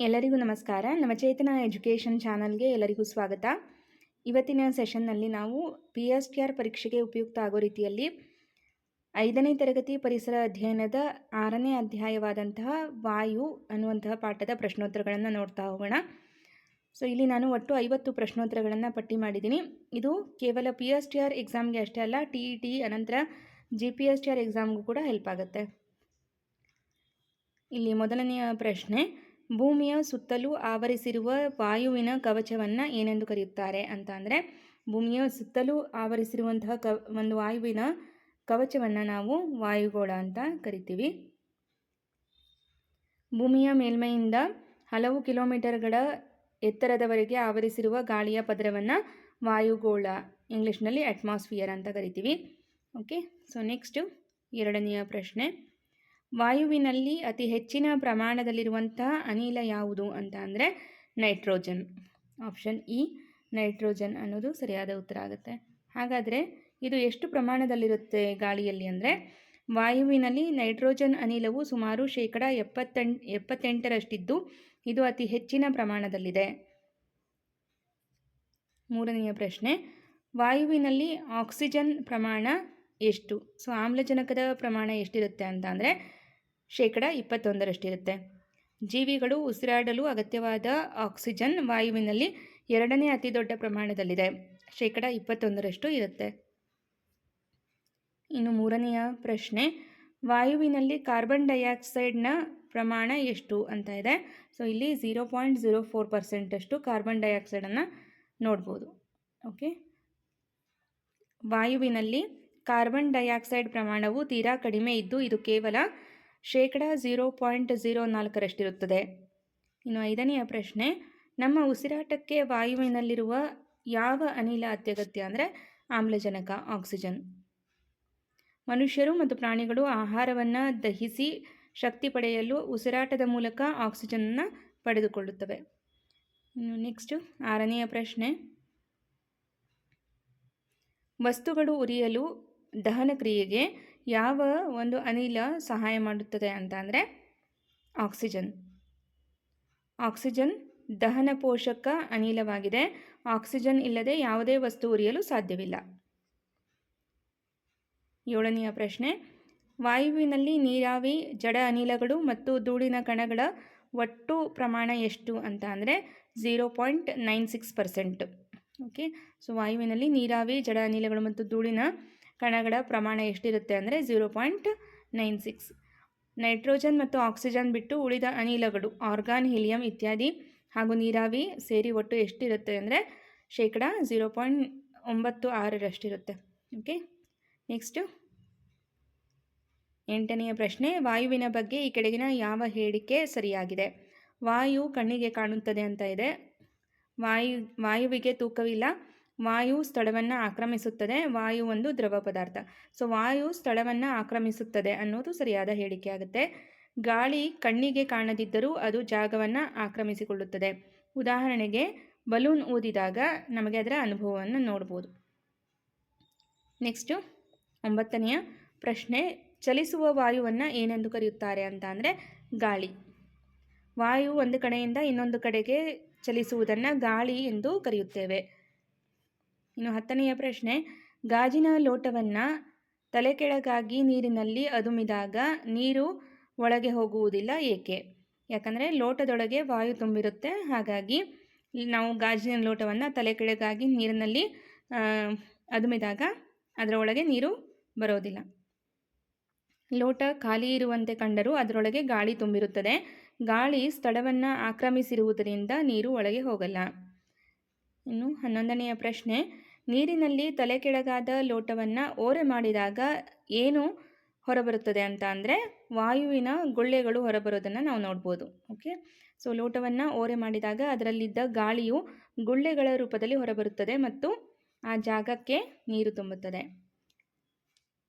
ಎಲ್ಲರಿಗೂ ನಮಸ್ಕಾರ. ನವಚೇತನ ಎಜುಕೇಷನ್ ಚಾನಲ್ಗೆ ಎಲ್ಲರಿಗೂ ಸ್ವಾಗತ. ಇವತ್ತಿನ ಸೆಷನ್ನಲ್ಲಿ ನಾವು ಪಿ ಎಸ್ ಟಿ ಆರ್ ಪರೀಕ್ಷೆಗೆ ಉಪಯುಕ್ತ ಆಗೋ ರೀತಿಯಲ್ಲಿ ಐದನೇ ತರಗತಿ ಪರಿಸರ ಅಧ್ಯಯನದ ಆರನೇ ಅಧ್ಯಾಯವಾದಂತಹ ವಾಯು ಅನ್ನುವಂತಹ ಪಾಠದ ಪ್ರಶ್ನೋತ್ತರಗಳನ್ನು ನೋಡ್ತಾ ಹೋಗೋಣ. ಸೊ, ಇಲ್ಲಿ ನಾನು ಒಟ್ಟು ಐವತ್ತು ಪ್ರಶ್ನೋತ್ತರಗಳನ್ನು ಪಟ್ಟಿ ಮಾಡಿದ್ದೀನಿ. ಇದು ಕೇವಲ ಪಿ ಎಸ್ ಟಿ ಆರ್ ಎಕ್ಸಾಮ್ಗೆ ಅಷ್ಟೇ ಅಲ್ಲ, ಟಿ ಇ ಟಿ ಅನಂತರ G P S T R ಎಕ್ಸಾಮ್ಗೂ ಕೂಡ ಹೆಲ್ಪ್ ಆಗುತ್ತೆ. ಇಲ್ಲಿ ಮೊದಲನೆಯ ಪ್ರಶ್ನೆ ಭೂಮಿಯ ಸುತ್ತಲೂ ಆವರಿಸಿರುವ ವಾಯುವಿನ ಕವಚವನ್ನು ಏನೆಂದು ಕರೆಯುತ್ತಾರೆ ಅಂತ ಅಂದರೆ, ಭೂಮಿಯ ಸುತ್ತಲೂ ಆವರಿಸಿರುವಂತಹ ಕ, ಒಂದು ವಾಯುವಿನ ಕವಚವನ್ನು ನಾವು ವಾಯುಗೋಳ ಅಂತ ಕರಿತೀವಿ. ಭೂಮಿಯ ಮೇಲ್ಮೈಯಿಂದ ಹಲವು ಕಿಲೋಮೀಟರ್ಗಳ ಎತ್ತರದವರೆಗೆ ಆವರಿಸಿರುವ ಗಾಳಿಯ ಪದರವನ್ನು ವಾಯುಗೋಳ, ಇಂಗ್ಲೀಷ್ನಲ್ಲಿ ಅಟ್ಮಾಸ್ಫಿಯರ್ ಅಂತ ಕರಿತೀವಿ. ಓಕೆ ಸೊ ನೆಕ್ಸ್ಟು ಎರಡನೆಯ ಪ್ರಶ್ನೆ. ವಾಯುವಿನಲ್ಲಿ ಅತಿ ಹೆಚ್ಚಿನ ಪ್ರಮಾಣದಲ್ಲಿರುವಂತಹ ಅನಿಲ ಯಾವುದು ಅಂತ ಅಂದರೆ ನೈಟ್ರೋಜನ್. ಆಪ್ಷನ್ ಇ, ನೈಟ್ರೋಜನ್ ಅನ್ನೋದು ಸರಿಯಾದ ಉತ್ತರ ಆಗುತ್ತೆ. ಹಾಗಾದರೆ ಇದು ಎಷ್ಟು ಪ್ರಮಾಣದಲ್ಲಿರುತ್ತೆ ಗಾಳಿಯಲ್ಲಿ ಅಂದರೆ ವಾಯುವಿನಲ್ಲಿ ನೈಟ್ರೋಜನ್ ಅನಿಲವು ಸುಮಾರು ಶೇಕಡ ಎಪ್ಪತ್ತೆಂ, ಎಪ್ಪತ್ತೆಂಟರಷ್ಟಿದ್ದು ಇದು ಅತಿ ಹೆಚ್ಚಿನ ಪ್ರಮಾಣದಲ್ಲಿದೆ. ಮೂರನೆಯ ಪ್ರಶ್ನೆ, ವಾಯುವಿನಲ್ಲಿ ಆಕ್ಸಿಜನ್ ಪ್ರಮಾಣ ಎಷ್ಟು? ಸೊ, ಆಮ್ಲಜನಕದ ಪ್ರಮಾಣ ಎಷ್ಟಿರುತ್ತೆ ಅಂತ ಅಂದರೆ ಶೇಕಡ ಇಪ್ಪತ್ತೊಂದರಷ್ಟಿರುತ್ತೆ. ಜೀವಿಗಳು ಉಸಿರಾಡಲು ಅಗತ್ಯವಾದ ಆಕ್ಸಿಜನ್ ವಾಯುವಿನಲ್ಲಿ ಎರಡನೇ ಅತಿ ದೊಡ್ಡ ಪ್ರಮಾಣದಲ್ಲಿದೆ. ಶೇಕಡ ಇಪ್ಪತ್ತೊಂದರಷ್ಟು ಇರುತ್ತೆ. ಇನ್ನು ಮೂರನೆಯ ಪ್ರಶ್ನೆ, ವಾಯುವಿನಲ್ಲಿ ಕಾರ್ಬನ್ ಡೈಆಕ್ಸೈಡ್ನ ಪ್ರಮಾಣ ಎಷ್ಟು ಅಂತ ಇದೆ. ಸೊ, ಇಲ್ಲಿ ಝೀರೋ ಪಾಯಿಂಟ್ ಝೀರೋ ಫೋರ್ ಪರ್ಸೆಂಟಷ್ಟು ಕಾರ್ಬನ್ ಡೈಆಕ್ಸೈಡನ್ನು ನೋಡ್ಬೋದು. ಓಕೆ? ವಾಯುವಿನಲ್ಲಿ ಕಾರ್ಬನ್ ಡೈಆಕ್ಸೈಡ್ ಪ್ರಮಾಣವು ತೀರಾ ಕಡಿಮೆ ಇದ್ದು ಇದು ಕೇವಲ ಶೇಕಡ ಝೀರೋ ಪಾಯಿಂಟ್ ಝೀರೋ ನಾಲ್ಕರಷ್ಟಿರುತ್ತದೆ. ಇನ್ನು ಐದನೆಯ ಪ್ರಶ್ನೆ, ನಮ್ಮ ಉಸಿರಾಟಕ್ಕೆ ವಾಯುವಿನಲ್ಲಿರುವ ಯಾವ ಅನಿಲ ಅತ್ಯಗತ್ಯ ಅಂದರೆ ಆಮ್ಲಜನಕ, ಆಕ್ಸಿಜನ್? ಮನುಷ್ಯರು ಮತ್ತು ಪ್ರಾಣಿಗಳು ಆಹಾರವನ್ನು ದಹಿಸಿ ಶಕ್ತಿ ಪಡೆಯಲು ಉಸಿರಾಟದ ಮೂಲಕ ಆಕ್ಸಿಜನ್ನ ಪಡೆದುಕೊಳ್ಳುತ್ತವೆ. ಇನ್ನು ನೆಕ್ಸ್ಟು ಆರನೆಯ ಪ್ರಶ್ನೆ, ವಸ್ತುಗಳು ಉರಿಯಲು ದಹನ ಕ್ರಿಯೆಗೆ ಯಾವ ಒಂದು ಅನಿಲ ಸಹಾಯ ಮಾಡುತ್ತದೆ ಅಂತ ಅಂದರೆ ಆಕ್ಸಿಜನ್. ಆಕ್ಸಿಜನ್ ದಹನ ಪೋಷಕ ಅನಿಲವಾಗಿದೆ. ಆಕ್ಸಿಜನ್ ಇಲ್ಲದೆ ಯಾವುದೇ ವಸ್ತು ಉರಿಯಲು ಸಾಧ್ಯವಿಲ್ಲ. ಏಳನೆಯ ಪ್ರಶ್ನೆ, ವಾಯುವಿನಲ್ಲಿ ನೀರಾವಿ, ಜಡ ಅನಿಲಗಳು ಮತ್ತು ಧೂಳಿನ ಕಣಗಳ ಒಟ್ಟು ಪ್ರಮಾಣ ಎಷ್ಟು ಅಂತ ಅಂದರೆ zero point nine six percent okay so ವಾಯುವಿನಲ್ಲಿ ನೀರಾವಿ, ಜಡ ಅನಿಲಗಳು ಮತ್ತು ಧೂಳಿನ ಕಣಗಳ ಪ್ರಮಾಣ ಎಷ್ಟಿರುತ್ತೆ ಅಂದರೆ zero point nine six nitrogen ಮತ್ತು ಆಕ್ಸಿಜನ್ ಬಿಟ್ಟು ಉಳಿದ ಅನಿಲಗಳು ಆರ್ಗಾನ್ ಹೀಲಿಯಂ ಇತ್ಯಾದಿ ಹಾಗೂ ನೀರಾವಿ ಸೇರಿ ಒಟ್ಟು ಎಷ್ಟಿರುತ್ತೆ ಅಂದರೆ ಶೇಕಡ ಝೀರೋ ಪಾಯಿಂಟ್ ಒಂಬತ್ತು ಆರರಷ್ಟಿರುತ್ತೆ ಓಕೆ ನೆಕ್ಸ್ಟು ಎಂಟನೆಯ ಪ್ರಶ್ನೆ, ವಾಯುವಿನ ಬಗ್ಗೆ ಈ ಕೆಳಗಿನ ಯಾವ ಹೇಳಿಕೆ ಸರಿಯಾಗಿದೆ? ವಾಯು ಕಣ್ಣಿಗೆ ಕಾಣುತ್ತದೆ ಅಂತ ಇದೆ. ವಾಯು, ವಾಯುವಿಗೆ ತೂಕವಿಲ್ಲ. ವಾಯು ಸ್ಥಳವನ್ನು ಆಕ್ರಮಿಸುತ್ತದೆ, ವಾಯು ಒಂದು ದ್ರವ ಪದಾರ್ಥ. ಸೊ ವಾಯು ಸ್ಥಳವನ್ನು ಆಕ್ರಮಿಸುತ್ತದೆ ಅನ್ನೋದು ಸರಿಯಾದ ಹೇಳಿಕೆ ಆಗುತ್ತೆ. ಗಾಳಿ ಕಣ್ಣಿಗೆ ಕಾಣದಿದ್ದರೂ ಅದು ಜಾಗವನ್ನು ಆಕ್ರಮಿಸಿಕೊಳ್ಳುತ್ತದೆ. ಉದಾಹರಣೆಗೆ, ಬಲೂನ್ ಊದಿದಾಗ ನಮಗೆ ಅದರ ಅನುಭವವನ್ನು ನೋಡ್ಬೋದು. ನೆಕ್ಸ್ಟು ಒಂಬತ್ತನೆಯ ಪ್ರಶ್ನೆ, ಚಲಿಸುವ ವಾಯುವನ್ನು ಏನೆಂದು ಕರೆಯುತ್ತಾರೆ ಅಂತ ಅಂದರೆ, ಗಾಳಿ. ವಾಯು ಒಂದು ಕಡೆಯಿಂದ ಇನ್ನೊಂದು ಕಡೆಗೆ ಚಲಿಸುವುದನ್ನು ಗಾಳಿ ಎಂದು ಕರೆಯುತ್ತೇವೆ. ಇನ್ನು ಹತ್ತನೆಯ ಪ್ರಶ್ನೆ, ಗಾಜಿನ ಲೋಟವನ್ನು ತಲೆ ಕೆಳಗಾಗಿ ನೀರಿನಲ್ಲಿ ಅದುಮಿದಾಗ ನೀರು ಒಳಗೆ ಹೋಗುವುದಿಲ್ಲ ಏಕೆ? ಯಾಕಂದರೆ ಲೋಟದೊಳಗೆ ವಾಯು ತುಂಬಿರುತ್ತೆ, ಹಾಗಾಗಿ ನಾವು ಗಾಜಿನ ಲೋಟವನ್ನು ತಲೆ ಕೆಳಗಾಗಿ ನೀರಿನಲ್ಲಿ ಅದುಮಿದಾಗ ಅದರೊಳಗೆ ನೀರು ಬರೋದಿಲ್ಲ. ಲೋಟ ಖಾಲಿ ಇರುವಂತೆ ಕಂಡರೂ ಅದರೊಳಗೆ ಗಾಳಿ ತುಂಬಿರುತ್ತದೆ. ಗಾಳಿ ಸ್ಥಳವನ್ನು ಆಕ್ರಮಿಸಿರುವುದರಿಂದ ನೀರು ಒಳಗೆ ಹೋಗಲ್ಲ. ಇನ್ನು ಹನ್ನೊಂದನೆಯ ಪ್ರಶ್ನೆ ನೀರಿನಲ್ಲಿ ತಲೆ ಕೆಳಗಾದ ಲೋಟವನ್ನು ಓರೆ ಮಾಡಿದಾಗ ಏನು ಹೊರಬರುತ್ತದೆ ಅಂತ ಅಂದರೆ ವಾಯುವಿನ ಗುಳ್ಳೆಗಳು ಹೊರಬರೋದನ್ನು ನಾವು ನೋಡ್ಬೋದು ಓಕೆ ಸೊ ಲೋಟವನ್ನು ಓರೆ ಮಾಡಿದಾಗ ಅದರಲ್ಲಿದ್ದ ಗಾಳಿಯು ಗುಳ್ಳೆಗಳ ರೂಪದಲ್ಲಿ ಹೊರಬರುತ್ತದೆ ಮತ್ತು ಆ ಜಾಗಕ್ಕೆ ನೀರು ತುಂಬುತ್ತದೆ.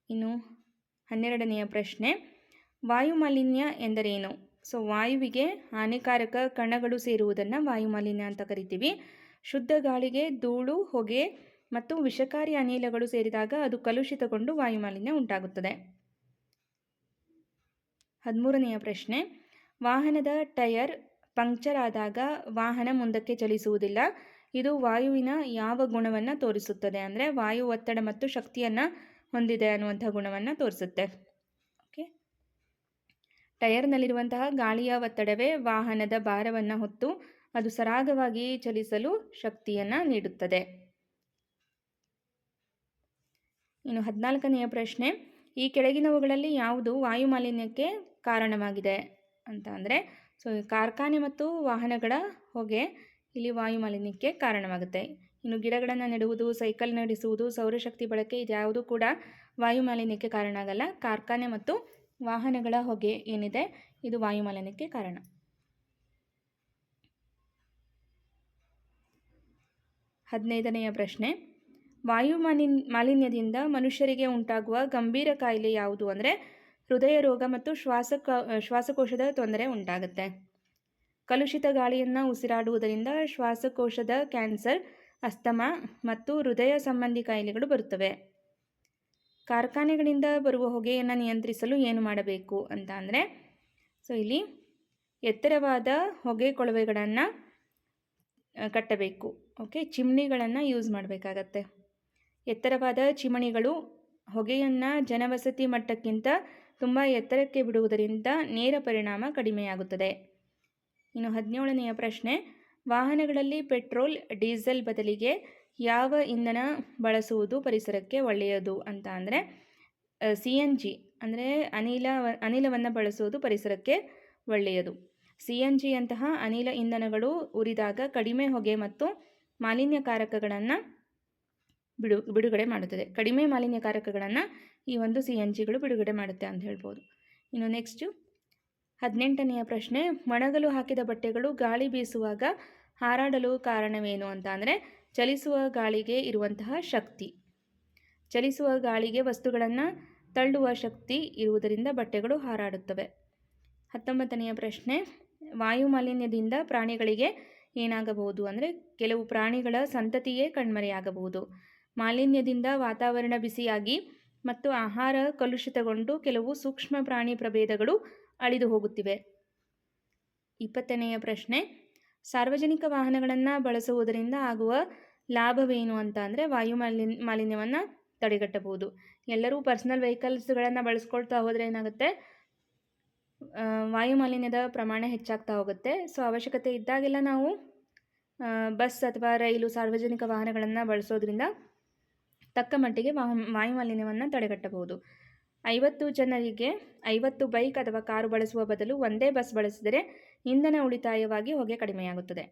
ಇನ್ನು ಹನ್ನೆರಡನೆಯ ಪ್ರಶ್ನೆ, ವಾಯುಮಾಲಿನ್ಯ ಎಂದರೇನು? ಸೊ ವಾಯುವಿಗೆ ಹಾನಿಕಾರಕ ಕಣಗಳು ಸೇರುವುದನ್ನು ವಾಯುಮಾಲಿನ್ಯ ಅಂತ ಕರಿತೀವಿ. ಶುದ್ಧ ಗಾಳಿಗೆ ಧೂಳು, ಹೊಗೆ ಮತ್ತು ವಿಷಕಾರಿ ಅನಿಲಗಳು ಸೇರಿದಾಗ ಅದು ಕಲುಷಿತಗೊಂಡು ವಾಯುಮಾಲಿನ್ಯ ಉಂಟಾಗುತ್ತದೆ. ಹದಿಮೂರನೆಯ ಪ್ರಶ್ನೆ, ವಾಹನದ ಟಯರ್ ಪಂಕ್ಚರ್ ಆದಾಗ ವಾಹನ ಮುಂದಕ್ಕೆ ಚಲಿಸುವುದಿಲ್ಲ. ಇದು ವಾಯುವಿನ ಯಾವ ಗುಣವನ್ನು ತೋರಿಸುತ್ತದೆ? ಅಂದರೆ ವಾಯು ಒತ್ತಡ ಮತ್ತು ಶಕ್ತಿಯನ್ನು ಹೊಂದಿದೆ ಅನ್ನುವಂಥ ಗುಣವನ್ನು ತೋರಿಸುತ್ತೆ. ಓಕೆ. ಟಯರ್ನಲ್ಲಿರುವಂತಹ ಗಾಳಿಯ ಒತ್ತಡವೇ ವಾಹನದ ಭಾರವನ್ನು ಹೊತ್ತು ಅದು ಸರಾಗವಾಗಿ ಚಲಿಸಲು ಶಕ್ತಿಯನ್ನು ನೀಡುತ್ತದೆ. ಇನ್ನು ಹದಿನಾಲ್ಕನೆಯ ಪ್ರಶ್ನೆ, ಈ ಕೆಳಗಿನವುಗಳಲ್ಲಿ ಯಾವುದು ವಾಯು ಮಾಲಿನ್ಯಕ್ಕೆ ಕಾರಣವಾಗಿದೆ ಅಂತ ಅಂದರೆ ಸೊ ಕಾರ್ಖಾನೆ ಮತ್ತು ವಾಹನಗಳ ಹೊಗೆ ಇಲ್ಲಿ ವಾಯು ಮಾಲಿನ್ಯಕ್ಕೆ ಕಾರಣವಾಗುತ್ತೆ. ಇನ್ನು ಗಿಡಗಳನ್ನು ನೆಡುವುದು ಸೈಕಲ್ ನಡೆಸುವುದು, ಸೌರಶಕ್ತಿ ಬಳಕೆ ಇದ್ಯಾವುದು ಕೂಡ ವಾಯು ಮಾಲಿನ್ಯಕ್ಕೆ ಕಾರಣ ಆಗಲ್ಲ. ಕಾರ್ಖಾನೆ ಮತ್ತು ವಾಹನಗಳ ಹೊಗೆ ಏನಿದೆ, ಇದು ವಾಯು ಮಾಲಿನ್ಯಕ್ಕೆ ಕಾರಣ. ಹದಿನೈದನೆಯ ಪ್ರಶ್ನೆ ವಾಯು ಮಾಲಿನ್ ಮಾಲಿನ್ಯದಿಂದ ಮನುಷ್ಯರಿಗೆ ಉಂಟಾಗುವ ಗಂಭೀರ ಕಾಯಿಲೆ ಯಾವುದು ಅಂದರೆ ಹೃದಯ ರೋಗ ಮತ್ತು ಶ್ವಾಸಕ, ಶ್ವಾಸಕೋಶದ ತೊಂದರೆ ಉಂಟಾಗುತ್ತೆ. ಕಲುಷಿತ ಗಾಳಿಯನ್ನು ಉಸಿರಾಡುವುದರಿಂದ ಶ್ವಾಸಕೋಶದ ಕ್ಯಾನ್ಸರ್, ಅಸ್ತಮಾ ಮತ್ತು ಹೃದಯ ಸಂಬಂಧಿ ಕಾಯಿಲೆಗಳು ಬರುತ್ತವೆ. ಕಾರ್ಖಾನೆಗಳಿಂದ ಬರುವ ಹೊಗೆಯನ್ನು ನಿಯಂತ್ರಿಸಲು ಏನು ಮಾಡಬೇಕು ಅಂತ ಅಂದರೆ ಸೊ ಇಲ್ಲಿ ಎತ್ತರವಾದ ಹೊಗೆ ಕೊಳವೆಗಳನ್ನು ಕಟ್ಟಬೇಕು. ಓಕೆ ಚಿಮ್ನಿಗಳನ್ನು ಯೂಸ್ ಮಾಡಬೇಕಾಗತ್ತೆ. ಎತ್ತರವಾದ ಚಿಮಣಿಗಳು ಹೊಗೆಯನ್ನು ಜನವಸತಿ ಮಟ್ಟಕ್ಕಿಂತ ತುಂಬ ಎತ್ತರಕ್ಕೆ ಬಿಡುವುದರಿಂದ ನೇರ ಪರಿಣಾಮ ಕಡಿಮೆಯಾಗುತ್ತದೆ. ಇನ್ನು ಹದಿನೇಳನೆಯ ಪ್ರಶ್ನೆ, ವಾಹನಗಳಲ್ಲಿ ಪೆಟ್ರೋಲ್, ಡೀಸೆಲ್ ಬದಲಿಗೆ ಯಾವ ಇಂಧನ ಬಳಸುವುದು ಪರಿಸರಕ್ಕೆ ಒಳ್ಳೆಯದು ಅಂತ ಅಂದರೆ ಸಿ ಎನ್ ಜಿ ಅಂದರೆ ಅನಿಲ, ಅನಿಲವನ್ನು ಬಳಸುವುದು ಪರಿಸರಕ್ಕೆ ಒಳ್ಳೆಯದು. ಸಿ ಎನ್ ಜಿಯಂತಹ ಅನಿಲ ಇಂಧನಗಳು ಉರಿದಾಗ ಕಡಿಮೆ ಹೊಗೆ ಮತ್ತು ಮಾಲಿನ್ಯಕಾರಕಗಳನ್ನು ಬಿಡು, ಬಿಡುಗಡೆ ಮಾಡುತ್ತದೆ. ಕಡಿಮೆ ಮಾಲಿನ್ಯಕಾರಕಗಳನ್ನು ಈ ಒಂದು ಸಿ ಎನ್ ಜಿಗಳು ಬಿಡುಗಡೆ ಮಾಡುತ್ತೆ ಅಂತ ಹೇಳ್ಬೋದು. ಇನ್ನು ನೆಕ್ಸ್ಟು ಹದಿನೆಂಟನೆಯ ಪ್ರಶ್ನೆ ಮಣಗಲು ಹಾಕಿದ ಬಟ್ಟೆಗಳು ಗಾಳಿ ಬೀಸುವಾಗ ಹಾರಾಡಲು ಕಾರಣವೇನು ಅಂತ ಅಂದರೆ ಚಲಿಸುವ ಗಾಳಿಗೆ ಇರುವಂತಹ ಶಕ್ತಿ. ಚಲಿಸುವ ಗಾಳಿಗೆ ವಸ್ತುಗಳನ್ನು ತಳ್ಳುವ ಶಕ್ತಿ ಇರುವುದರಿಂದ ಬಟ್ಟೆಗಳು ಹಾರಾಡುತ್ತವೆ. ಹತ್ತೊಂಬತ್ತನೆಯ ಪ್ರಶ್ನೆ, ವಾಯು ಮಾಲಿನ್ಯದಿಂದ ಪ್ರಾಣಿಗಳಿಗೆ ಏನಾಗಬಹುದು ಅಂದರೆ ಕೆಲವು ಪ್ರಾಣಿಗಳ ಸಂತತಿಯೇ ಕಣ್ಮರೆಯಾಗಬಹುದು. ಮಾಲಿನ್ಯದಿಂದ ವಾತಾವರಣ ಬಿಸಿಯಾಗಿ ಮತ್ತು ಆಹಾರ ಕಲುಷಿತಗೊಂಡು ಕೆಲವು ಸೂಕ್ಷ್ಮ ಪ್ರಾಣಿ ಪ್ರಭೇದಗಳು ಅಳಿದು ಹೋಗುತ್ತಿವೆ. ಇಪ್ಪತ್ತನೆಯ ಪ್ರಶ್ನೆ. ಸಾರ್ವಜನಿಕ ವಾಹನಗಳನ್ನು ಬಳಸುವುದರಿಂದ ಆಗುವ ಲಾಭವೇನು ಅಂತ ಅಂದರೆ ವಾಯು ಮಾಲಿನ್, ಮಾಲಿನ್ಯವನ್ನು ತಡೆಗಟ್ಟಬಹುದು. ಎಲ್ಲರೂ ಪರ್ಸ್ನಲ್ ವೆಹಿಕಲ್ಸ್ಗಳನ್ನು ಬಳಸ್ಕೊಳ್ತಾ ಹೋದರೆ ಏನಾಗುತ್ತೆ? ವಾಯು ಮಾಲಿನ್ಯದ ಪ್ರಮಾಣ ಹೆಚ್ಚಾಗ್ತಾ ಹೋಗುತ್ತೆ. ಸೊ, ಅವಶ್ಯಕತೆ ಇದ್ದಾಗೆಲ್ಲ ನಾವು ಬಸ್ ಅಥವಾ ರೈಲು ಸಾರ್ವಜನಿಕ ವಾಹನಗಳನ್ನು ಬಳಸೋದ್ರಿಂದ ತಕ್ಕ ಮಟ್ಟಿಗೆ ವಾಯುಮಾಲಿನ್ಯವನ್ನು ತಡೆಗಟ್ಟಬಹುದು. ಐವತ್ತು ಜನರಿಗೆ ಐವತ್ತು ಬೈಕ್ ಅಥವಾ ಕಾರು ಬಳಸುವ ಬದಲು ಒಂದೇ ಬಸ್ ಬಳಸಿದರೆ ಇಂಧನ ಉಳಿತಾಯವಾಗಿ ಹೊಗೆ ಕಡಿಮೆಯಾಗುತ್ತದೆ.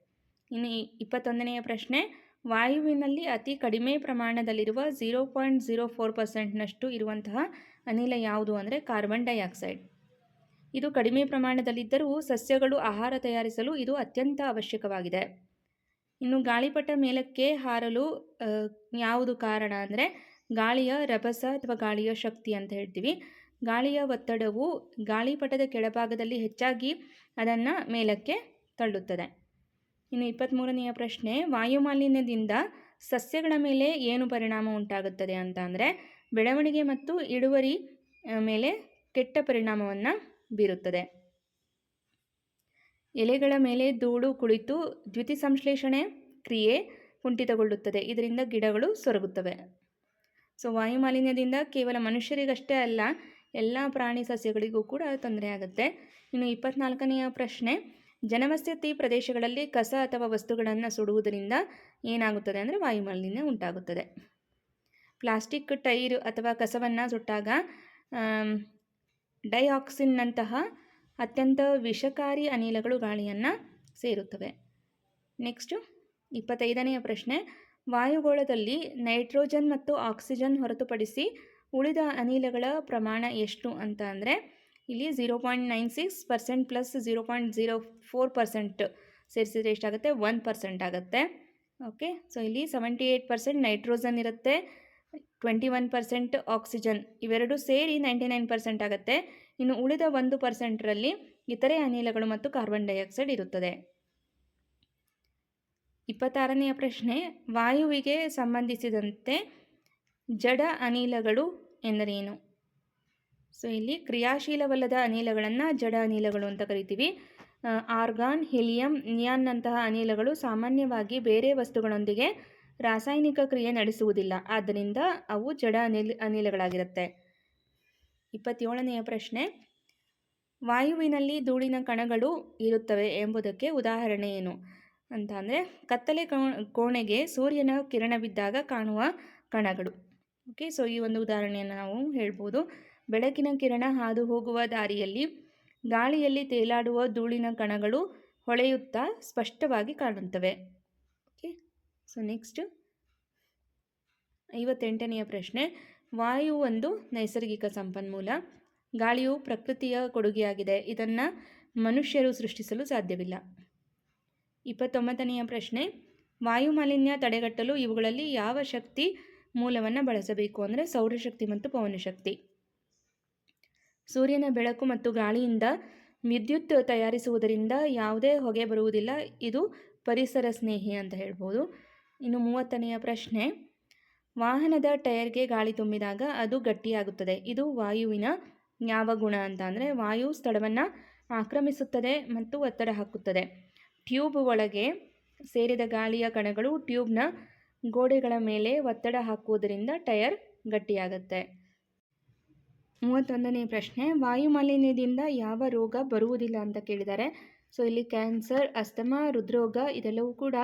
ಇನ್ನು ಇಪ್ಪತ್ತೊಂದನೆಯ ಪ್ರಶ್ನೆ, ವಾಯುವಿನಲ್ಲಿ ಅತಿ ಕಡಿಮೆ ಪ್ರಮಾಣದಲ್ಲಿರುವ ಝೀರೋ ಪಾಯಿಂಟ್ ಝೀರೋ ಫೋರ್ ಪರ್ಸೆಂಟ್ನಷ್ಟು ಇರುವಂತಹ ಅನಿಲ ಯಾವುದು ಅಂದರೆ ಕಾರ್ಬನ್ ಡೈಆಕ್ಸೈಡ್. ಇದು ಕಡಿಮೆ ಪ್ರಮಾಣದಲ್ಲಿದ್ದರೂ ಸಸ್ಯಗಳು ಆಹಾರ ತಯಾರಿಸಲು ಇದು ಅತ್ಯಂತ ಅವಶ್ಯಕವಾಗಿದೆ. ಇನ್ನು ಗಾಳಿಪಟ ಮೇಲಕ್ಕೆ ಹಾರಲು ಯಾವುದು ಕಾರಣ ಅಂದರೆ ಗಾಳಿಯ ರಭಸ ಅಥವಾ ಗಾಳಿಯ ಶಕ್ತಿ ಅಂತ ಹೇಳ್ತೀವಿ. ಗಾಳಿಯ ಒತ್ತಡವು ಗಾಳಿಪಟದ ಕೆಳಭಾಗದಲ್ಲಿ ಹೆಚ್ಚಾಗಿ ಅದನ್ನು ಮೇಲಕ್ಕೆ ತಳ್ಳುತ್ತದೆ. ಇನ್ನು ಇಪ್ಪತ್ತ್ಮೂರನೆಯ ಪ್ರಶ್ನೆ, ವಾಯುಮಾಲಿನ್ಯದಿಂದ ಸಸ್ಯಗಳ ಮೇಲೆ ಏನು ಪರಿಣಾಮ ಉಂಟಾಗುತ್ತದೆ ಅಂತ ಅಂದರೆ ಬೆಳವಣಿಗೆ ಮತ್ತು ಇಳುವರಿ ಮೇಲೆ ಕೆಟ್ಟ ಪರಿಣಾಮವನ್ನು ಬೀರುತ್ತದೆ. ಎಲೆಗಳ ಮೇಲೆ ಧೂಳು ಕುಳಿತು ದ್ಯುತಿ ಸಂಶ್ಲೇಷಣೆ ಕ್ರಿಯೆ ಕುಂಠಿತಗೊಳ್ಳುತ್ತದೆ. ಇದರಿಂದ ಗಿಡಗಳು ಸೊರಗುತ್ತವೆ. ಸೊ, ವಾಯುಮಾಲಿನ್ಯದಿಂದ ಕೇವಲ ಮನುಷ್ಯರಿಗಷ್ಟೇ ಅಲ್ಲ, ಎಲ್ಲ ಪ್ರಾಣಿ ಸಸ್ಯಗಳಿಗೂ ಕೂಡ ತೊಂದರೆ ಆಗುತ್ತೆ. ಇನ್ನು ಇಪ್ಪತ್ನಾಲ್ಕನೆಯ ಪ್ರಶ್ನೆ, ಜನವಸತಿ ಪ್ರದೇಶಗಳಲ್ಲಿ ಕಸ ಅಥವಾ ವಸ್ತುಗಳನ್ನು ಸುಡುವುದರಿಂದ ಏನಾಗುತ್ತದೆ ಅಂದರೆ ವಾಯುಮಾಲಿನ್ಯ ಉಂಟಾಗುತ್ತದೆ. ಪ್ಲಾಸ್ಟಿಕ್ ಟೈರ್ ಅಥವಾ ಕಸವನ್ನು ಸುಟ್ಟಾಗ ಡೈಆಕ್ಸಿನ್ನಂತಹ ಅತ್ಯಂತ ವಿಷಕಾರಿ ಅನಿಲಗಳು ಗಾಳಿಯನ್ನು ಸೇರುತ್ತವೆ. ನೆಕ್ಸ್ಟು ಇಪ್ಪತ್ತೈದನೆಯ ಪ್ರಶ್ನೆ. ವಾಯುಗೋಳದಲ್ಲಿ ನೈಟ್ರೋಜನ್ ಮತ್ತು ಆಕ್ಸಿಜನ್ ಹೊರತುಪಡಿಸಿ ಉಳಿದ ಅನಿಲಗಳ ಪ್ರಮಾಣ ಎಷ್ಟು ಅಂತ ಅಂದರೆ, ಇಲ್ಲಿ zero point nine six percent plus zero point zero four percent ಸೇರಿಸಿದ್ರೆ ಎಷ್ಟಾಗುತ್ತೆ? ಒನ್ ಪರ್ಸೆಂಟ್ ಆಗುತ್ತೆ. ಓಕೆ ಸೊ ಇಲ್ಲಿ ಸೆವೆಂಟಿ ಏಯ್ಟ್ ಪರ್ಸೆಂಟ್ ನೈಟ್ರೋಜನ್ ಇರುತ್ತೆ ಟ್ವೆಂಟಿ ಒನ್ ಪರ್ಸೆಂಟ್ ಆಕ್ಸಿಜನ್, ಇವೆರಡೂ ಸೇರಿ ನೈಂಟಿ ನೈನ್ ಪರ್ಸೆಂಟ್ ಆಗುತ್ತೆ. ಇನ್ನು ಉಳಿದ ಒಂದು ಪರ್ಸೆಂಟ್ರಲ್ಲಿ ಇತರೆ ಅನಿಲಗಳು ಮತ್ತು ಕಾರ್ಬನ್ ಡೈಆಕ್ಸೈಡ್ ಇರುತ್ತದೆ. ಇಪ್ಪತ್ತಾರನೆಯ ಪ್ರಶ್ನೆ, ವಾಯುವಿಗೆ ಸಂಬಂಧಿಸಿದಂತೆ ಜಡ ಅನಿಲಗಳು ಎಂದರೇನು? ಸೊ, ಇಲ್ಲಿ ಕ್ರಿಯಾಶೀಲವಲ್ಲದ ಅನಿಲಗಳನ್ನು ಜಡ ಅನಿಲಗಳು ಅಂತ ಕರಿತೀವಿ. ಆರ್ಗಾನ್, ಹೀಲಿಯಂ, ನಿಯಾನ್ನಂತಹ ಅನಿಲಗಳು ಸಾಮಾನ್ಯವಾಗಿ ಬೇರೆ ವಸ್ತುಗಳೊಂದಿಗೆ ರಾಸಾಯನಿಕ ಕ್ರಿಯೆ ನಡೆಸುವುದಿಲ್ಲ. ಆದ್ದರಿಂದ ಅವು ಜಡ ಅನಿಲ, ಅನಿಲಗಳಾಗಿರುತ್ತೆ. ಇಪ್ಪತ್ತೇಳನೆಯ ಪ್ರಶ್ನೆ, ವಾಯುವಿನಲ್ಲಿ ಧೂಳಿನ ಕಣಗಳು ಇರುತ್ತವೆ ಎಂಬುದಕ್ಕೆ ಉದಾಹರಣೆ ಏನು? ಅಂತ ಅಂದರೆ, ಕತ್ತಲೆ ಕೋಣೆಗೆ ಸೂರ್ಯನ ಕಿರಣ ಬಿದ್ದಾಗ ಕಾಣುವ ಕಣಗಳು. ಓಕೆ ಸೊ ಈ ಒಂದು ಉದಾಹರಣೆಯನ್ನು ನಾವು ಹೇಳ್ಬೋದು. ಬೆಳಕಿನ ಕಿರಣ ಹಾದು ಹೋಗುವ ದಾರಿಯಲ್ಲಿ, ಗಾಳಿಯಲ್ಲಿ ತೇಲಾಡುವ ಧೂಳಿನ ಕಣಗಳು ಹೊಳೆಯುತ್ತಾ ಸ್ಪಷ್ಟವಾಗಿ ಕಾಣುತ್ತವೆ. ಓಕೆ ಸೊ ನೆಕ್ಸ್ಟ್ ಐವತ್ತೆಂಟನೆಯ ಪ್ರಶ್ನೆ ವಾಯು ಒಂದು ನೈಸರ್ಗಿಕ ಸಂಪನ್ಮೂಲ. ಗಾಳಿಯು ಪ್ರಕೃತಿಯ ಕೊಡುಗೆಯಾಗಿದೆ. ಇದನ್ನು ಮನುಷ್ಯರು ಸೃಷ್ಟಿಸಲು ಸಾಧ್ಯವಿಲ್ಲ. ಇಪ್ಪತ್ತೊಂಬತ್ತನೆಯ ಪ್ರಶ್ನೆ, ವಾಯು ಮಾಲಿನ್ಯ ತಡೆಗಟ್ಟಲು ಇವುಗಳಲ್ಲಿ ಯಾವ ಶಕ್ತಿ ಮೂಲವನ್ನು ಬಳಸಬೇಕು ಅಂದರೆ ಸೌರಶಕ್ತಿ ಮತ್ತು ಪವನಶಕ್ತಿ. ಸೂರ್ಯನ ಬೆಳಕು ಮತ್ತು ಗಾಳಿಯಿಂದ ವಿದ್ಯುತ್ ತಯಾರಿಸುವುದರಿಂದ ಯಾವುದೇ ಹೊಗೆ ಬರುವುದಿಲ್ಲ. ಇದು ಪರಿಸರ ಸ್ನೇಹಿ ಅಂತ ಹೇಳ್ಬೋದು. ಇನ್ನು ಮೂವತ್ತನೆಯ ಪ್ರಶ್ನೆ ವಾಹನದ ಟೈರ್ಗೆ ಗಾಳಿ ತುಂಬಿದಾಗ ಅದು ಗಟ್ಟಿಯಾಗುತ್ತದೆ. ಇದು ವಾಯುವಿನ ಯಾವ ಗುಣ ಅಂತ ಅಂದರೆ ವಾಯು ಸ್ಥಳವನ್ನು ಆಕ್ರಮಿಸುತ್ತದೆ ಮತ್ತು ಒತ್ತಡ ಹಾಕುತ್ತದೆ. ಟ್ಯೂಬ್ ಒಳಗೆ ಸೇರಿದ ಗಾಳಿಯ ಕಣಗಳು ಟ್ಯೂಬ್ನ ಗೋಡೆಗಳ ಮೇಲೆ ಒತ್ತಡ ಹಾಕುವುದರಿಂದ ಟೈರ್ ಗಟ್ಟಿಯಾಗುತ್ತೆ. ಮೂವತ್ತೊಂದನೇ ಪ್ರಶ್ನೆ ವಾಯುಮಾಲಿನ್ಯದಿಂದ ಯಾವ ರೋಗ ಬರುವುದಿಲ್ಲ ಅಂತ ಕೇಳಿದ್ದಾರೆ ಸೊ ಇಲ್ಲಿ ಕ್ಯಾನ್ಸರ್, ಅಸ್ತಮಾ, ಹೃದ್ರೋಗ ಇದೆಲ್ಲವೂ ಕೂಡ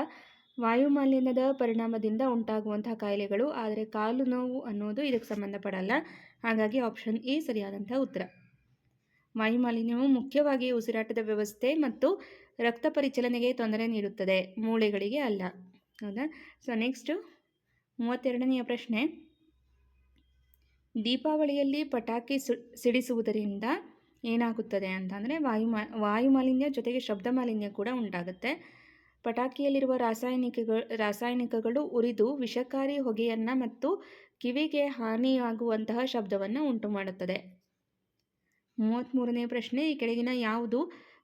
ವಾಯು ಮಾಲಿನ್ಯದ ಪರಿಣಾಮದಿಂದ ಉಂಟಾಗುವಂತಹ ಕಾಯಿಲೆಗಳು, ಆದರೆ ಕಾಲು ನೋವು ಅನ್ನೋದು ಇದಕ್ಕೆ ಸಂಬಂಧಪಡಲ್ಲ. ಹಾಗಾಗಿ ಆಪ್ಷನ್ ಎ ಸರಿಯಾದಂಥ ಉತ್ತರ. ವಾಯು ಮಾಲಿನ್ಯವು ಮುಖ್ಯವಾಗಿ ಉಸಿರಾಟದ ವ್ಯವಸ್ಥೆ ಮತ್ತು ರಕ್ತ ಪರಿಚಲನೆಗೆ ತೊಂದರೆ ನೀಡುತ್ತದೆ. ಮೂಳೆಗಳಿಗೆ ಅಲ್ಲ. ಹೌದಾ? ಸೊ ನೆಕ್ಸ್ಟು ಮೂವತ್ತೆರಡನೆಯ ಪ್ರಶ್ನೆ. ದೀಪಾವಳಿಯಲ್ಲಿ ಪಟಾಕಿ ಸಿಡಿಸುವುದರಿಂದ ಏನಾಗುತ್ತದೆ ಅಂತಂದರೆ ವಾಯು ಮಾಲಿನ್ಯ ಜೊತೆಗೆ ಶಬ್ದ ಮಾಲಿನ್ಯ ಕೂಡ ಉಂಟಾಗುತ್ತೆ. ಪಟಾಕಿಯಲ್ಲಿರುವ ರಾಸಾಯನಿಕಗಳು ರಾಸಾಯನಿಕಗಳು ಉರಿದು ವಿಷಕಾರಿ ಹೊಗೆಯನ್ನು ಮತ್ತು ಕಿವಿಗೆ ಹಾನಿಯಾಗುವಂತಹ ಶಬ್ದವನ್ನು ಉಂಟು ಮಾಡುತ್ತದೆ ಮೂವತ್ತ್ಮೂರನೇ ಪ್ರಶ್ನೆ, ಈ ಕೆಳಗಿನ ಯಾವುದು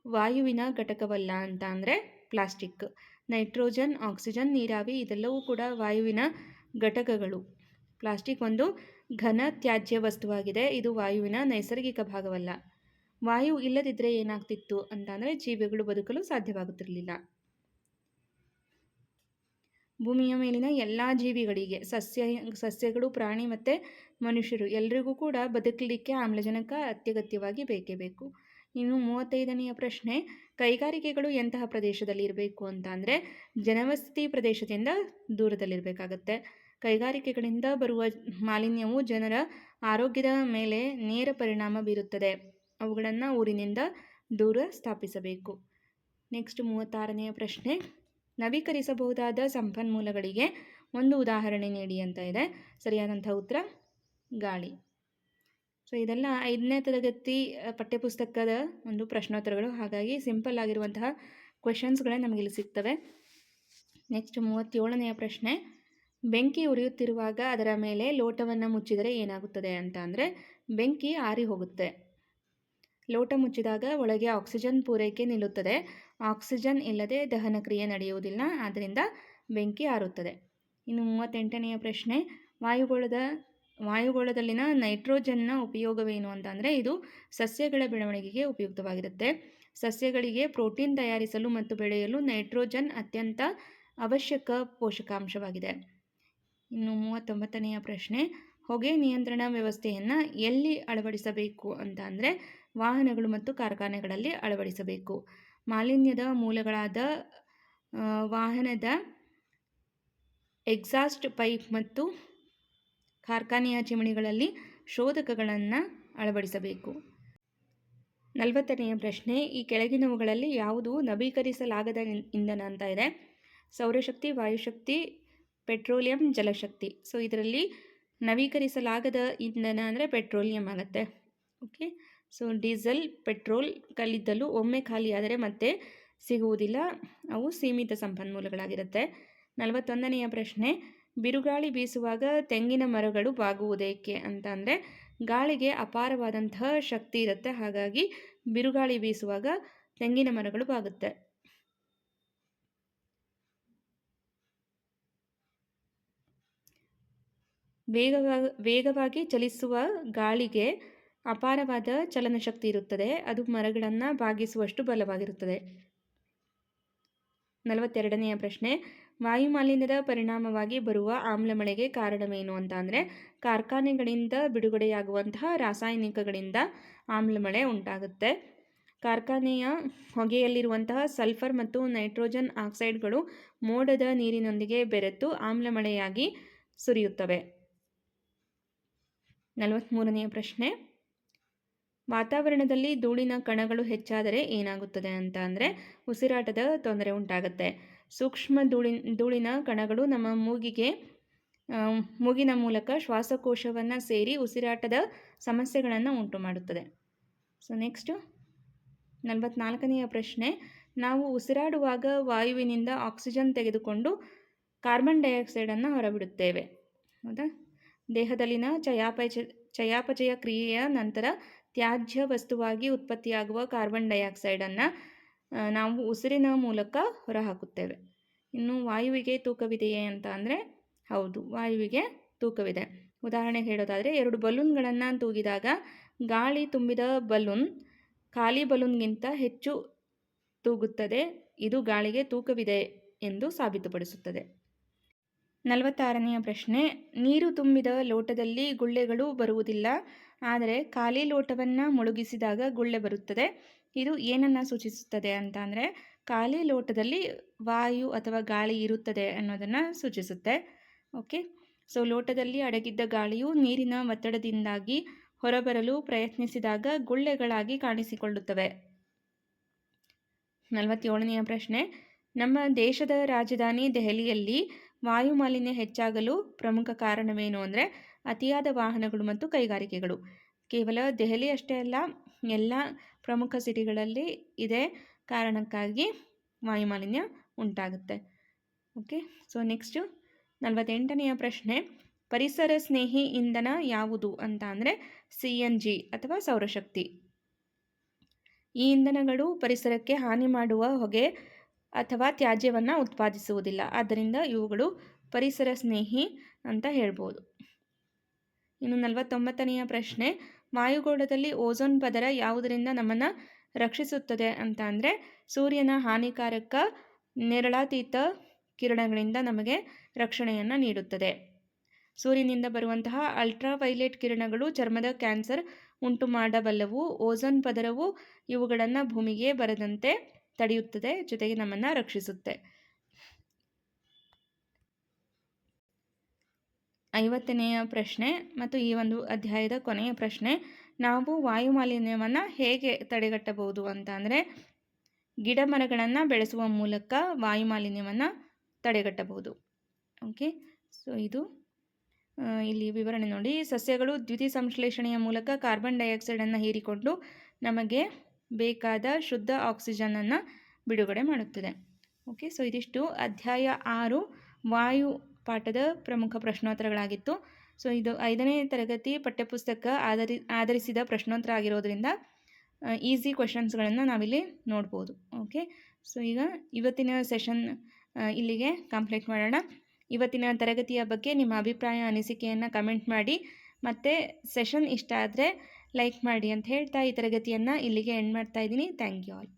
ವಾಯುವಿನ ಘಟಕವಲ್ಲ ಅಂತ ಅಂದರೆ ಪ್ಲಾಸ್ಟಿಕ್, ನೈಟ್ರೋಜನ್, ಆಕ್ಸಿಜನ್, ನೀರಾವಿ, ಇದೆಲ್ಲವೂ ಕೂಡ ವಾಯುವಿನ ಘಟಕಗಳು. ಪ್ಲಾಸ್ಟಿಕ್ ಒಂದು ಘನ ತ್ಯಾಜ್ಯ ವಸ್ತುವಾಗಿದೆ, ಇದು ವಾಯುವಿನ ನೈಸರ್ಗಿಕ ಭಾಗವಲ್ಲ. ವಾಯು ಇಲ್ಲದಿದ್ದರೆ ಏನಾಗ್ತಿತ್ತು ಅಂತ ಅಂದರೆ ಜೀವಿಗಳು ಬದುಕಲು ಸಾಧ್ಯವಾಗುತ್ತಿರಲಿಲ್ಲ. ಭೂಮಿಯ ಮೇಲಿನ ಎಲ್ಲ ಜೀವಿಗಳಿಗೆ, ಸಸ್ಯ, ಸಸ್ಯಗಳು, ಪ್ರಾಣಿ ಮತ್ತು ಮನುಷ್ಯರು ಎಲ್ರಿಗೂ ಕೂಡ ಬದುಕಲಿಕ್ಕೆ ಆಮ್ಲಜನಕ ಅತ್ಯಗತ್ಯವಾಗಿ ಬೇಕೇ ಬೇಕು. ಇನ್ನು ಮೂವತ್ತೈದನೆಯ ಪ್ರಶ್ನೆ, ಕೈಗಾರಿಕೆಗಳು ಎಂತಹ ಪ್ರದೇಶದಲ್ಲಿ ಇರಬೇಕು ಅಂತ ಅಂದರೆ ಜನವಸತಿ ಪ್ರದೇಶದಿಂದ ದೂರದಲ್ಲಿರಬೇಕಾಗತ್ತೆ. ಕೈಗಾರಿಕೆಗಳಿಂದ ಬರುವ ಮಾಲಿನ್ಯವು ಜನರ ಆರೋಗ್ಯದ ಮೇಲೆ ನೇರ ಪರಿಣಾಮ ಬೀರುತ್ತದೆ. ಅವುಗಳನ್ನು ಊರಿನಿಂದ ದೂರ ಸ್ಥಾಪಿಸಬೇಕು. ನೆಕ್ಸ್ಟ್ ಮೂವತ್ತಾರನೆಯ ಪ್ರಶ್ನೆ ನವೀಕರಿಸಬಹುದಾದ ಸಂಪನ್ಮೂಲಗಳಿಗೆ ಒಂದು ಉದಾಹರಣೆ ನೀಡಿ ಅಂತ ಇದೆ. ಸರಿಯಾದಂಥ ಉತ್ತರ, ಗಾಳಿ. ಸೊ ಇದೆಲ್ಲ ಐದನೇ ತರಗತಿ ಪಠ್ಯಪುಸ್ತಕದ ಒಂದು ಪ್ರಶ್ನೋತ್ತರಗಳು. ಹಾಗಾಗಿ ಸಿಂಪಲ್ ಆಗಿರುವಂತಹ ಕ್ವೆಶನ್ಸ್ಗಳೇ ನಮಗಿಲ್ಲಿ ಸಿಗ್ತವೆ. ನೆಕ್ಸ್ಟ್ ಮೂವತ್ತೇಳನೆಯ ಪ್ರಶ್ನೆ, ಬೆಂಕಿ ಉರಿಯುತ್ತಿರುವಾಗ ಅದರ ಮೇಲೆ ಲೋಟವನ್ನು ಮುಚ್ಚಿದರೆ ಏನಾಗುತ್ತದೆ ಅಂತ ಅಂದರೆ, ಬೆಂಕಿ ಆರಿ ಹೋಗುತ್ತೆ ಲೋಟ ಮುಚ್ಚಿದಾಗ ಒಳಗೆ ಆಕ್ಸಿಜನ್ ಪೂರೈಕೆ ನಿಲ್ಲುತ್ತದೆ. ಆಕ್ಸಿಜನ್ ಇಲ್ಲದೆ ದಹನ ಕ್ರಿಯೆ ನಡೆಯುವುದಿಲ್ಲ. ಆದ್ದರಿಂದ ಬೆಂಕಿ ಆರುತ್ತದೆ. ಇನ್ನು ಮೂವತ್ತೆಂಟನೆಯ ಪ್ರಶ್ನೆ, ವಾಯುಗೋಳದ, ವಾಯುಗೋಳದಲ್ಲಿನ ನೈಟ್ರೋಜನ್ನ ಉಪಯೋಗವೇನು ಅಂತಂದರೆ ಇದು ಸಸ್ಯಗಳ ಬೆಳವಣಿಗೆಗೆ ಉಪಯುಕ್ತವಾಗಿರುತ್ತೆ. ಸಸ್ಯಗಳಿಗೆ ಪ್ರೋಟೀನ್ ತಯಾರಿಸಲು ಮತ್ತು ಬೆಳೆಯಲು ನೈಟ್ರೋಜನ್ ಅತ್ಯಂತ ಅವಶ್ಯಕ ಪೋಷಕಾಂಶವಾಗಿದೆ. ಇನ್ನು ಮೂವತ್ತೊಂಬತ್ತನೆಯ ಪ್ರಶ್ನೆ, ಹೊಗೆ ನಿಯಂತ್ರಣ ವ್ಯವಸ್ಥೆಯನ್ನು ಎಲ್ಲಿ ಅಳವಡಿಸಬೇಕು ಅಂತ ಅಂದರೆ ವಾಹನಗಳು ಮತ್ತು ಕಾರ್ಖಾನೆಗಳಲ್ಲಿ ಅಳವಡಿಸಬೇಕು. ಮಾಲಿನ್ಯದ ಮೂಲಗಳಾದ ವಾಹನದ ಎಕ್ಸಾಸ್ಟ್ ಪೈಪ್ ಮತ್ತು ಕಾರ್ಖಾನೆಯ ಚಿಮಣಿಗಳಲ್ಲಿ ಶೋಧಕಗಳನ್ನು ಅಳವಡಿಸಬೇಕು. ನಲವತ್ತನೆಯ ಪ್ರಶ್ನೆ, ಈ ಕೆಳಗಿನವುಗಳಲ್ಲಿ ಯಾವುದು ನವೀಕರಿಸಲಾಗದ ಇಂಧನ ಅಂತ ಇದೆ. ಸೌರಶಕ್ತಿ, ವಾಯುಶಕ್ತಿ, ಪೆಟ್ರೋಲಿಯಂ, ಜಲಶಕ್ತಿ. ಸೊ ಇದರಲ್ಲಿ ನವೀಕರಿಸಲಾಗದ ಇಂಧನ ಅಂದರೆ ಪೆಟ್ರೋಲಿಯಂ ಆಗುತ್ತೆ. ಓಕೆ ಸೊ ಡೀಸೆಲ್ ಪೆಟ್ರೋಲ್ ಕಲ್ಲಿದ್ದಲು ಒಮ್ಮೆ ಖಾಲಿಯಾದರೆ ಮತ್ತೆ ಸಿಗುವುದಿಲ್ಲ. ಅವು ಸೀಮಿತ ಸಂಪನ್ಮೂಲಗಳಾಗಿರುತ್ತೆ. ನಲವತ್ತೊಂದನೆಯ ಪ್ರಶ್ನೆ, ಬಿರುಗಾಳಿ ಬೀಸುವಾಗ ತೆಂಗಿನ ಮರಗಳು ಬಾಗುವುದೇಕೆ ಅಂತ ಅಂದರೆ ಗಾಳಿಗೆ ಅಪಾರವಾದಂತಹ ಶಕ್ತಿ ಇರುತ್ತೆ. ಹಾಗಾಗಿ ಬಿರುಗಾಳಿ ಬೀಸುವಾಗ ತೆಂಗಿನ ಮರಗಳು ಬಾಗುತ್ತೆ. ವೇಗವಾಗಿ ವೇಗವಾಗಿ ಚಲಿಸುವ ಗಾಳಿಗೆ ಅಪಾರವಾದ ಚಲನಶಕ್ತಿ ಇರುತ್ತದೆ. ಅದು ಮರಗಳನ್ನು ಬಾಗಿಸುವಷ್ಟು ಬಲವಾಗಿರುತ್ತದೆ. ನಲವತ್ತೆರಡನೆಯ ಪ್ರಶ್ನೆ ವಾಯು ಮಾಲಿನ್ಯದ ಪರಿಣಾಮವಾಗಿ ಬರುವ ಆಮ್ಲ ಮಳೆಗೆ ಕಾರಣವೇನು ಅಂತ ಅಂದರೆ ಕಾರ್ಖಾನೆಗಳಿಂದ ಬಿಡುಗಡೆಯಾಗುವಂತಹ ರಾಸಾಯನಿಕಗಳಿಂದ ಆಮ್ಲಮಳೆ ಉಂಟಾಗುತ್ತೆ. ಕಾರ್ಖಾನೆಯ ಹೊಗೆಯಲ್ಲಿರುವಂತಹ ಸಲ್ಫರ್ ಮತ್ತು ನೈಟ್ರೋಜನ್ ಆಕ್ಸೈಡ್ಗಳು ಮೋಡದ ನೀರಿನೊಂದಿಗೆ ಬೆರೆತು ಆಮ್ಲ ಮಳೆಯಾಗಿ ಸುರಿಯುತ್ತವೆ. ನಲವತ್ತ್ಮೂರನೆಯ ಪ್ರಶ್ನೆ ವಾತಾವರಣದಲ್ಲಿ ಧೂಳಿನ ಕಣಗಳು ಹೆಚ್ಚಾದರೆ ಏನಾಗುತ್ತದೆ ಅಂತ ಅಂದರೆ ಉಸಿರಾಟದ ತೊಂದರೆ ಉಂಟಾಗುತ್ತೆ. ಸೂಕ್ಷ್ಮ ಧೂಳಿ ಧೂಳಿನ ಕಣಗಳು ನಮ್ಮ ಮೂಗಿಗೆ ಮೂಗಿನ ಮೂಲಕ ಶ್ವಾಸಕೋಶವನ್ನು ಸೇರಿ ಉಸಿರಾಟದ ಸಮಸ್ಯೆಗಳನ್ನು ಉಂಟು ಮಾಡುತ್ತದೆ. ಸೊ ನೆಕ್ಸ್ಟು ನಲವತ್ನಾಲ್ಕನೆಯ ಪ್ರಶ್ನೆ. ನಾವು ಉಸಿರಾಡುವಾಗ ವಾಯುವಿನಿಂದ ಆಕ್ಸಿಜನ್ ತೆಗೆದುಕೊಂಡು ಕಾರ್ಬನ್ ಡೈಆಕ್ಸೈಡನ್ನು ಹೊರಬಿಡುತ್ತೇವೆ. ಹೌದಾ? ದೇಹದಲ್ಲಿನ ಚಯಾಪಚ, ಚಯಾಪಚಯ ಕ್ರಿಯೆಯ ನಂತರ ತ್ಯಾಜ್ಯ ವಸ್ತುವಾಗಿ ಉತ್ಪತ್ತಿಯಾಗುವ ಕಾರ್ಬನ್ ಡೈಆಕ್ಸೈಡನ್ನು ನಾವು ಉಸಿರಿನ ಮೂಲಕ ಹೊರಹಾಕುತ್ತೇವೆ. ಇನ್ನು ವಾಯುವಿಗೆ ತೂಕವಿದೆಯೇ ಅಂತ ಅಂದರೆ, ಹೌದು, ವಾಯುವಿಗೆ ತೂಕವಿದೆ. ಉದಾಹರಣೆ ಹೇಳೋದಾದರೆ, ಎರಡು ಬಲೂನ್ಗಳನ್ನು ತೂಗಿದಾಗ ಗಾಳಿ ತುಂಬಿದ ಬಲೂನ್ ಖಾಲಿ ಬಲೂನ್ಗಿಂತ ಹೆಚ್ಚು ತೂಗುತ್ತದೆ, ಇದು ಗಾಳಿಗೆ ತೂಕವಿದೆ ಎಂದು ಸಾಬೀತುಪಡಿಸುತ್ತದೆ. ನಲವತ್ತಾರನೆಯ ಪ್ರಶ್ನೆ, ನೀರು ತುಂಬಿದ ಲೋಟದಲ್ಲಿ ಗುಳ್ಳೆಗಳು ಬರುವುದಿಲ್ಲ, ಆದರೆ ಖಾಲಿ ಲೋಟವನ್ನು ಮುಳುಗಿಸಿದಾಗ ಗುಳ್ಳೆ ಬರುತ್ತದೆ. ಇದು ಏನನ್ನು ಸೂಚಿಸುತ್ತದೆ ಅಂತ ಅಂದರೆ, ಖಾಲಿ ಲೋಟದಲ್ಲಿ ವಾಯು ಅಥವಾ ಗಾಳಿ ಇರುತ್ತದೆ ಅನ್ನೋದನ್ನು ಸೂಚಿಸುತ್ತೆ. ಓಕೆ ಸೊ ಲೋಟದಲ್ಲಿ ಅಡಗಿದ್ದ ಗಾಳಿಯು ನೀರಿನ ಒತ್ತಡದಿಂದಾಗಿ ಹೊರಬರಲು ಪ್ರಯತ್ನಿಸಿದಾಗ ಗುಳ್ಳೆಗಳಾಗಿ ಕಾಣಿಸಿಕೊಳ್ಳುತ್ತವೆ. ನಲವತ್ತೇಳನೆಯ ಪ್ರಶ್ನೆ, ನಮ್ಮ ದೇಶದ ರಾಜಧಾನಿ ದೆಹಲಿಯಲ್ಲಿ ವಾಯು ಮಾಲಿನ್ಯ ಹೆಚ್ಚಾಗಲು ಪ್ರಮುಖ ಕಾರಣವೇನು ಅಂದರೆ ಅತಿಯಾದ ವಾಹನಗಳು ಮತ್ತು ಕೈಗಾರಿಕೆಗಳು. ಕೇವಲ ದೆಹಲಿ ಅಷ್ಟೇ ಅಲ್ಲ, ಎಲ್ಲ ಪ್ರಮುಖ ಸಿಟಿಗಳಲ್ಲಿ ಇದೇ ಕಾರಣಕ್ಕಾಗಿ ವಾಯು ಮಾಲಿನ್ಯ ಉಂಟಾಗುತ್ತೆ. ಓಕೆ ಸೊ ನೆಕ್ಸ್ಟು ನಲವತ್ತೆಂಟನೆಯ ಪ್ರಶ್ನೆ, ಪರಿಸರ ಸ್ನೇಹಿ ಇಂಧನ ಯಾವುದು ಅಂತ ಅಂದರೆ ಸಿ ಎನ್ ಜಿ ಅಥವಾ ಸೌರಶಕ್ತಿ. ಈ ಇಂಧನಗಳು ಪರಿಸರಕ್ಕೆ ಹಾನಿ ಮಾಡುವ ಹೊಗೆ ಅಥವಾ ತ್ಯಾಜ್ಯವನ್ನು ಉತ್ಪಾದಿಸುವುದಿಲ್ಲ. ಆದ್ದರಿಂದ ಇವುಗಳು ಪರಿಸರ ಸ್ನೇಹಿ ಅಂತ ಹೇಳ್ಬೋದು. ಇನ್ನು ನಲವತ್ತೊಂಬತ್ತನೆಯ ಪ್ರಶ್ನೆ, ವಾಯುಗೋಳದಲ್ಲಿ ಓಝೋನ್ ಪದರ ಯಾವುದರಿಂದ ನಮ್ಮನ್ನು ರಕ್ಷಿಸುತ್ತದೆ ಅಂತ ಅಂದರೆ, ಸೂರ್ಯನ ಹಾನಿಕಾರಕ ನೆರಳಾತೀತ ಕಿರಣಗಳಿಂದ ನಮಗೆ ರಕ್ಷಣೆಯನ್ನು ನೀಡುತ್ತದೆ. ಸೂರ್ಯನಿಂದ ಬರುವಂತಹ ಅಲ್ಟ್ರಾವೈಲೆಟ್ ಕಿರಣಗಳು ಚರ್ಮದ ಕ್ಯಾನ್ಸರ್ ಉಂಟು ಮಾಡಬಲ್ಲವು ಓಝೋನ್ ಪದರವು ಇವುಗಳನ್ನು ಭೂಮಿಗೆ ಬರದಂತೆ ತಡೆಯುತ್ತದೆ, ಜೊತೆಗೆ ನಮ್ಮನ್ನು ರಕ್ಷಿಸುತ್ತೆ. ಐವತ್ತನೆಯ ಪ್ರಶ್ನೆ ಮತ್ತು ಈ ಒಂದು ಅಧ್ಯಾಯದ ಕೊನೆಯ ಪ್ರಶ್ನೆ, ನಾವು ವಾಯು ಮಾಲಿನ್ಯವನ್ನು ಹೇಗೆ ತಡೆಗಟ್ಟಬಹುದು ಅಂತ ಅಂದರೆ ಗಿಡ ಮರಗಳನ್ನು ಬೆಳೆಸುವ ಮೂಲಕ ವಾಯು ಮಾಲಿನ್ಯವನ್ನು ತಡೆಗಟ್ಟಬಹುದು. ಓಕೆ ಸೊ ಇದು ಇಲ್ಲಿ ವಿವರಣೆ ನೋಡಿ. ಸಸ್ಯಗಳು ದ್ಯುತಿ ಸಂಶ್ಲೇಷಣೆಯ ಮೂಲಕ ಕಾರ್ಬನ್ ಡೈಆಕ್ಸೈಡನ್ನು ಹೀರಿಕೊಂಡು ನಮಗೆ ಬೇಕಾದ ಶುದ್ಧ ಆಕ್ಸಿಜನನ್ನು ಬಿಡುಗಡೆ ಮಾಡುತ್ತದೆ. ಓಕೆ ಸೊ ಇದಿಷ್ಟು. ಅಧ್ಯಾಯ ಆರು, ವಾಯು ಪಾಠದ ಪ್ರಮುಖ ಪ್ರಶ್ನೋತ್ತರಗಳಾಗಿತ್ತು. ಸೊ ಇದು ಐದನೇ ತರಗತಿ ಪಠ್ಯಪುಸ್ತಕ ಆಧರಿ ಆಧರಿಸಿದ ಪ್ರಶ್ನೋತ್ತರ ಆಗಿರೋದ್ರಿಂದ ಈಸಿ ಕ್ವೆಶನ್ಸ್ಗಳನ್ನು ನಾವಿಲ್ಲಿ ನೋಡ್ಬೋದು. ಓಕೆ ಸೊ ಈಗ ಇವತ್ತಿನ ಸೆಷನ್ ಇಲ್ಲಿಗೆ ಕಂಪ್ಲೀಟ್ ಮಾಡೋಣ. ಇವತ್ತಿನ ತರಗತಿಯ ಬಗ್ಗೆ ನಿಮ್ಮ ಅಭಿಪ್ರಾಯ, ಅನಿಸಿಕೆಯನ್ನು ಕಮೆಂಟ್ ಮಾಡಿ. ಮತ್ತು ಸೆಷನ್ ಇಷ್ಟ ಆದರೆ ಲೈಕ್ ಮಾಡಿ ಅಂತ ಹೇಳ್ತಾ ಈ ತರಗತಿಯನ್ನು ಇಲ್ಲಿಗೆ ಎಂಡ್ ಮಾಡ್ತಾ ಇದ್ದೀನಿ. Thank you all